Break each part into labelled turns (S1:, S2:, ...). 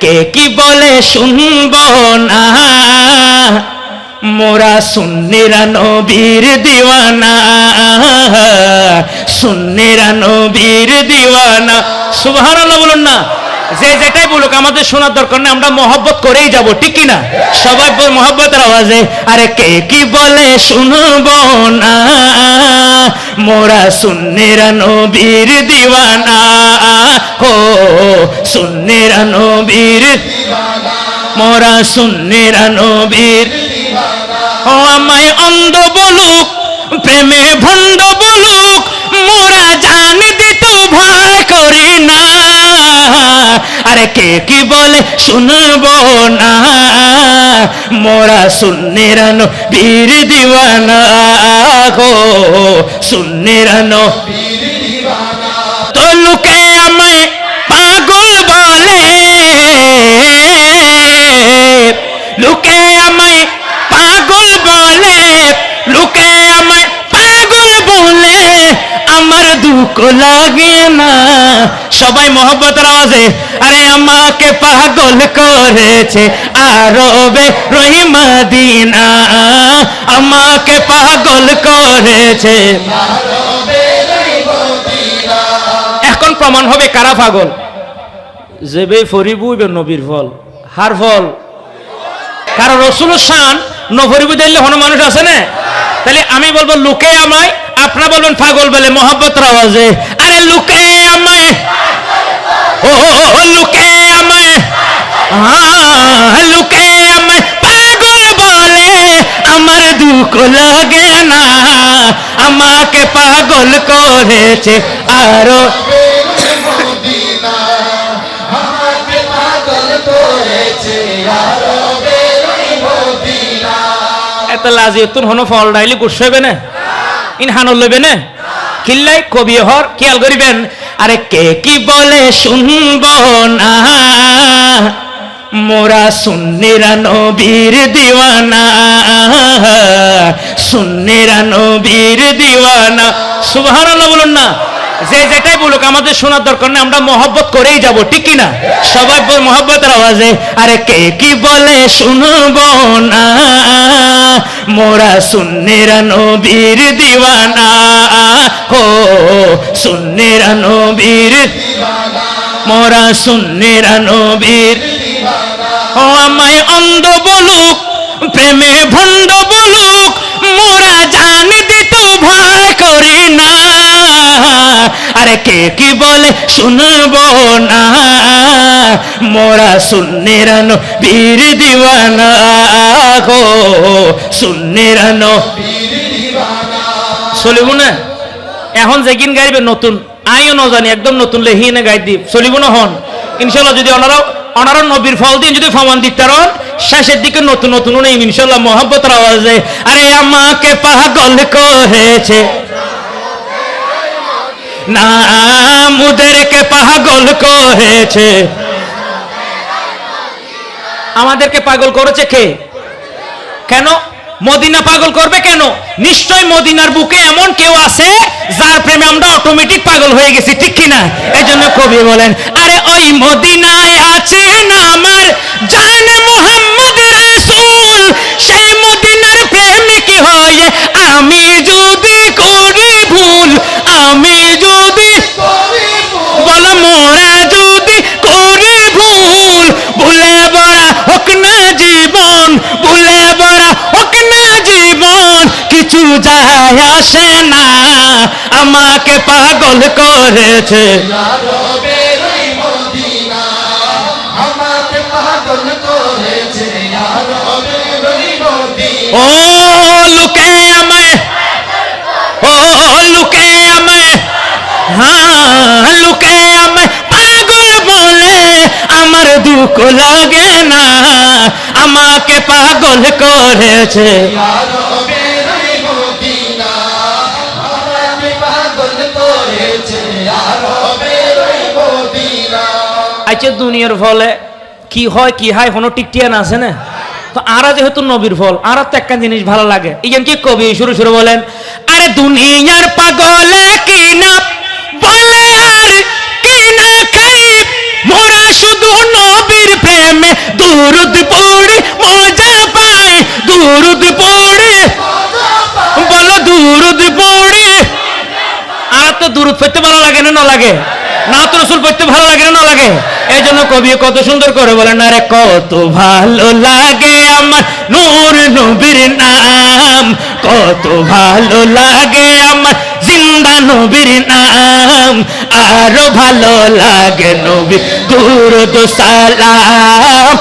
S1: কে কি বলে শুনব না? মোরা সুন্নিরা নবীর দিওয়ানা। সুন্নিরা নবীর দিওয়ানা। সুবহানাল্লাহ বলুন না। যে যেটাই বলুক, আমাদের শোনার দরকার নেই, আমরা মহব্বত করেই যাব, ঠিক কি না? সবাই মহব্বতের আওয়াজে, আরে কে কি বলে শুনব না? মোরা সুন্নিরা নবীর দিওয়ানা। সুন্নিরা নবীর। মোরা সুন্নিরা নবীর। ও আমায় অন্ধ বলুক, প্রেমে ভণ্ড বলুক, মোরা জান দিত ভয় করি না। আরে কে কি বলে শুনব না। মোরা সুন্নিরানো বীর দিওয়ানা গো সুন্নিরানো তো লোকে আমায় লাগে না। সবাই মহব্বতের আওয়াজে আরে আমাকে পাগল করেছে আরবে রহিমাদিনা। আমাকে পাগল করেছে এখন প্রমাণ হবে কারা পাগল? যেবে ফরিবু ইবে নবীর ফল। হার ফল? কারণ রসুল শান নফরিবু দিলে হন মানুষ আছে না। তাহলে আমি বলব লুকে আমায় আপনারা বলবেন পাগল বলে মোহাব্বত আওয়াজে, আরে লুকে আমায়। ও লুকে আমায়। লুকে আমায়। পাগল বলে আমার দুঃখ লাগে না। আমাকে পাগল করেছে আরও। এত লাজি তুন হনো ফল ডাইলি গুসাইবে না? ইন হানল লইবে না? কিল্লাই কবি হর, খেয়াল করিবেন। আরে কে কি বলে শুনব না? মোরা সুন্নিরা নবীর দিওয়ানা। সুন্নিরা নবীর দিওয়ানা। সুবহানাল্লাহ বলুন না। যে যেটাই বলুক, আমাদের শোনার দরকার নেই, আমরা মহব্বত করেই যাব, ঠিক কি না? সবাই মহব্বতের আওয়াজে, আরে কে কি বলে শুনব না? মোরা সুন্নিরা নবীর দিওয়ানা। হো, সুন্নিরা নবীর মোরা সুন্নিরা নবীর ও আমায় অন্ধ বলুক প্রেমে ভণ্ড বলুক, মোরা জান দিত ভয় করি না। আরে কে কি বলে শুনব না? মোরা সুন্নিরানো বীর দিওয়ানা গো। সুন্নিরানো চলিব না? এখন যে যেগিন গাইবে নতুন। আইও ন একদম নতুন লেহিনে গাই দিব চলিব না হন? ইনশাল্লাহ যদি ওনারা ওনারা নবীর ফল দিয়ে যদি ফমান দিতে পারেন, শেষের দিকে নতুন নতুন নেই ইনশাল্লাহ মহব্বতের আওয়াজে, আরে আমাকে পাগল করেছে। না মুদেরকে পাগল করেছে। আমাদেরকে পাগল করেছে কে? কেন? মদিনা পাগল করবে কেন? নিশ্চয় মদিনার বুকে এমন কেউ আছে যার প্রেমে আমরা অটোমেটিক পাগল হয়ে গেছি, ঠিক এই জন্য কবি বলেন, আরে ওই মদিনায় আছে না আমার জান মোহাম্মদ রাসূল, সেই মদিনার হয়ে আমি যায় আসে না, আমাকে পাগল করেছে। ও লুকে আমায়, ও লুকে আমায় হ্যাঁ লুকে আমায় পাগল বলে আমার দুঃখ লাগে না, আমাকে পাগল করেছে। আচ্ছা দুনিয়ার ফলে। কি হয় কি হয় কোনো টিকটিয়ান আছে না? তো আরা যেহেতু নবীর ফল, আর তো একটা জিনিস ভালো লাগে। এই কি কবি শুরু শুরু বলেন, আরে দুনিয়ার পাগলে কি না বলে আর কি না খাই মোরা শুধু নবীর প্রেমে দুরুদ পড়ি, মজা পাই দুরুদ পড়ি, বলো দুরুদ পড়ি? আর তো দূরত পড়তে ভালো লাগে না না লাগে? না তো রসুল পড়তে ভালো লাগে না লাগে? এই জন্য কবি কত সুন্দর করে বলেন, আরে কত ভালো লাগে আমার নূর নবীর নাম, কত ভালো লাগে আমার জিন্দা নবীর নাম, আরও ভালো লাগে নবী দুরুদ সালাম,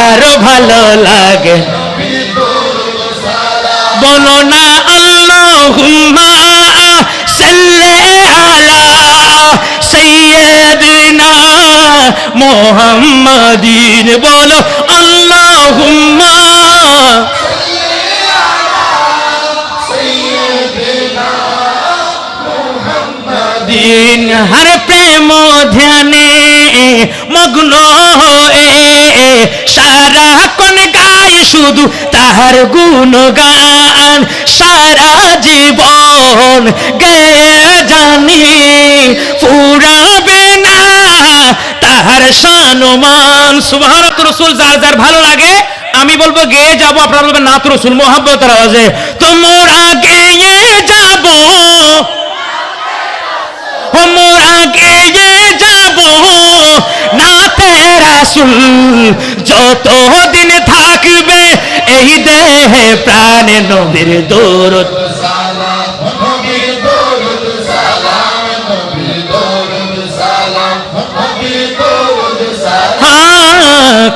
S1: আরও ভালো লাগে বলো না আল্লাহুম্মা সাল্লি সাইয়্যিদিনা মুহাম্মাদিন বলো আল্লাহুম্মা। দিন হর প্রেম ধ্যানে মগ্ন হয়ে, সারা কোন গায় শুধু তাহার গুণগান, সারা জীবন গেয়ে জানি ফুরাবে না, তাহার সানুমান। সুবহানাত যার যার ভালো লাগে, আমি বলব গেয়ে যাব, আপনারা বলবেন নাত রসুল, মোহাব্বতের আওয়াজে। তোমরা গেয়ে যাব। গেয়ে যাব। না রাসুল যত দিন থাকবে, এই দেহে প্রাণে নবীর দৌড়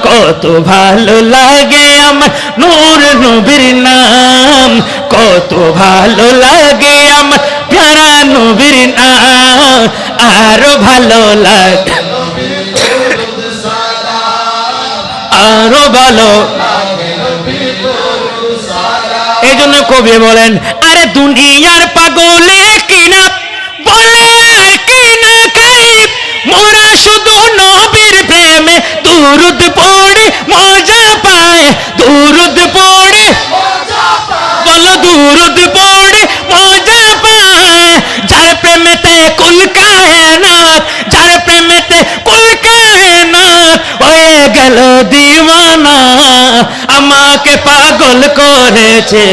S1: কত ভালো লাগে আমার নূর নবীর নাম। কত ভালো লাগে আমার প্যারা নবীর নাম। আরও ভালো লাগে, আরও ভালো এই জন্য কবি বলেন, আরে দুনিয়ার পাগলে গেল দিওয়ানা, আমাকে পাগল করেছে।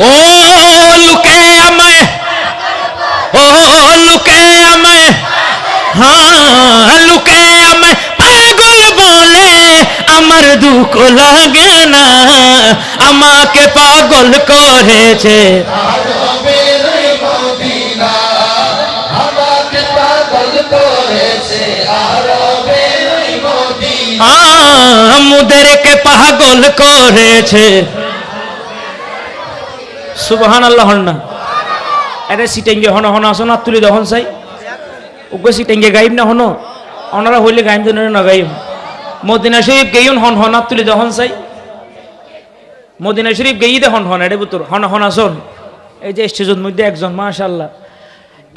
S1: ও লুকে আমায়, ও লুকে আমায় হ্যাঁ লুকে আমায় পাগল বলে, আমার দুঃখ লাগে না, আমাকে পাগল করেছে। মুদেরকে পাগল করেছে। সুবহান আল্লাহ না। আরে সিটেঙ্গে হন হন, আসো না, তুলি দহন চাই। উগ্র সিটেঙ্গে গাইব না, হন। ওনারা হইলে গাইম তো না গাইম মদিনা শরীফ গেইন হন হন তুলি দহন চাই। মদিনা শরীফ গেই দে হন হন এডে বুতর। হন হন, আসন। এই যে স্টেজের মধ্যে একজন মাশাল্লাহ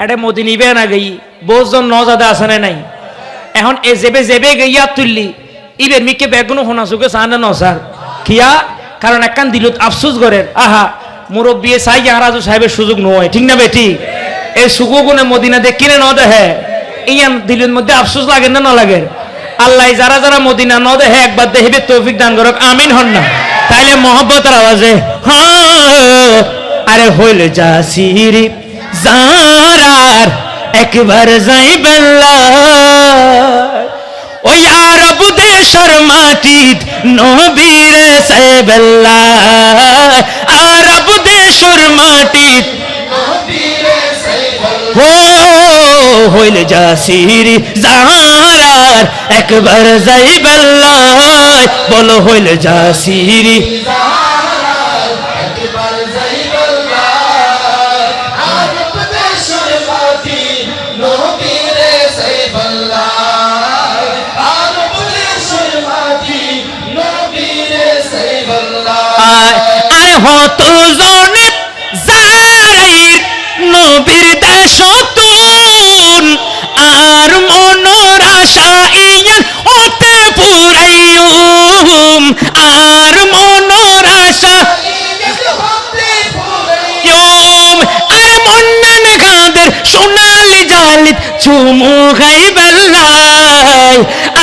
S1: এটা মদিনিবে না গেই বহুজন নজাদা আছে নাই? এখন এ জেবে জেবে গইয়া তুললি। ইবের মিকে বেগুনো হোনা সুকে ন স্যার। কিয়া? কারণ একখান দিলত আফসোস করেন আহা, মুরব্বী চাই আরাজু সাহেবের সুযোগ নয়, ঠিক না বেটি? এই সুগুগুনে মদিনা দেখ কিনে ন দেহে? ইয়ান দিলের মধ্যে আফসোস লাগে না না লাগে? আল্লাহ যারা যারা মদিনা ন দেহে, একবার দেহিবে তৌফিক দান করক, আমিন হন না। তাইলে মহব্বতের আওয়াজে আরে হইল যা সিরি জারার একবার যাই বেল্লা ওই আরব দেশর মাটিত নবীর সাইবেল্লা আরব দেশর
S2: সাইবল
S1: ও হইল জাসির জাহারার একবার যাইবেল্লা বলো হইল জাসির
S2: একবার
S1: সোনালি জালিত চুমু খাইবেলাই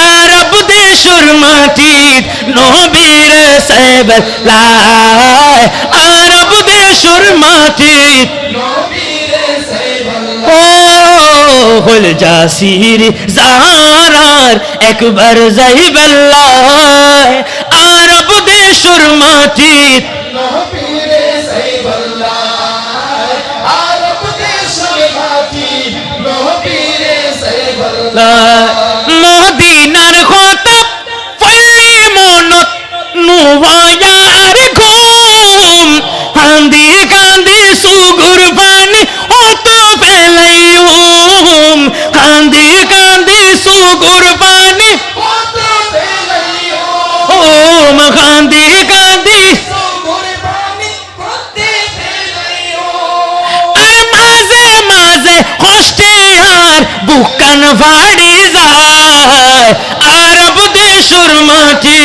S1: আরব দেশর মাটিত নবীর সাইবেলাই আরব দেশর মাটিত হল জাসির জারার একবার যাইবেলাই আরব দেশর মাটিত Allah বুকান ফাড়ি যায়। আরব দেশুর
S2: মাটি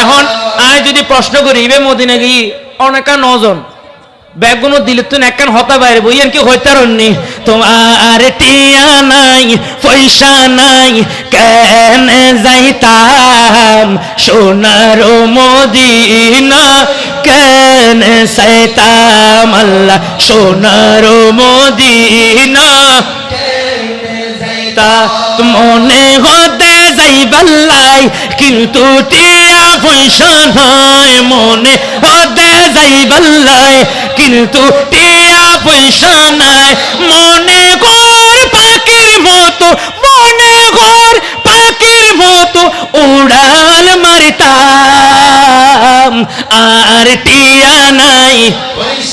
S1: এখন আয় যদি প্রশ্ন করি, ইবে মদিনা গিয়ে অনেকা নজন। ব্যাগুনো দিলে তো একখান হতা বাইরে বইয়েন কি হইতারণনি তোমার টিয়া নাই, পয়সা নাই, কেন যাইতাম? সোনার মদিনা কেন সাইতাম আল্লাহ? সোনার মদিনা মনে হতে যাই বাল্লাই কিন্তু টিয়া পয়সা নাই মনে হতে যাইবাল্লাই, কিন্তু টিয়া পয়সা নাই। মনে গর পাখির মতো, মনে গর পাখির মতো উড়াল মারিতাম, আর টিয়া নাই।
S2: পয়সা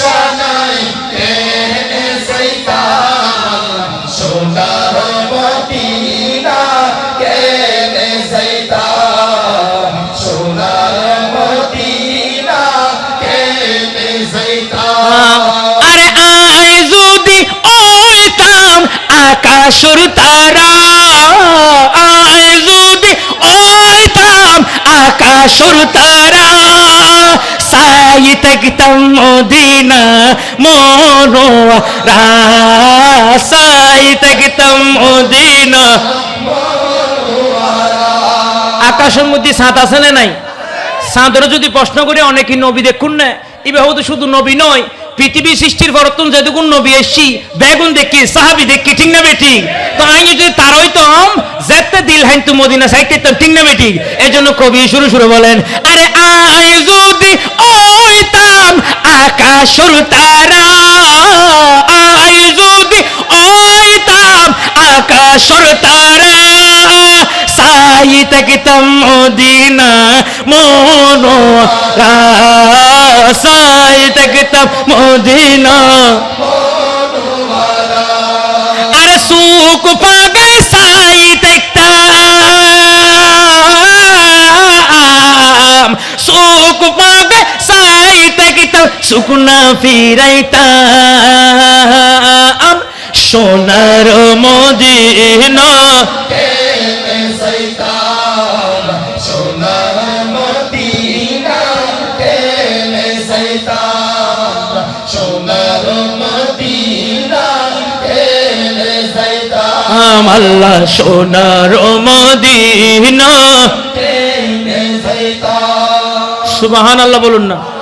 S1: আকাশর তারা যদি ওইতাম আকাশর তারা। সাই থাকতাম মদিনা মনোরা সাই থাকতাম মদিনা আকাশের মধ্যে সাঁত আছে না নাই? সাঁতরে যদি প্রশ্ন করে, অনেকে নবী দেখুন না? এবার হয়তো শুধু নবী নয় পৃথিবী সৃষ্টির বরতন যেটুকুন নবী এসছি। বেগুন দেখি, সাহাবি দেখি, ঠিক না বেটি তো আমি যদি তারই তো আম যেতে দিল হাইন তু মদিনা সাইতে ঠিক না বেটি এই জন্য কবি শুরু শুরু বলেন, আরে আই যদি ওইতাম আকাশর তারা আই যদি ওইতাম আকাশর তারা। সাই থাকতাম মদিনা, মনো সাই থাকতাম মদিনা। আরে সুখ পাগে সাই সুখ পাগে সাই থাকতাম সুখ না ফিরাইতাম। সোনার মদিনা।
S2: যাইতাম
S1: আল্লাহ সোনার মদিনা। সুবাহান আল্লাহ বলুন না।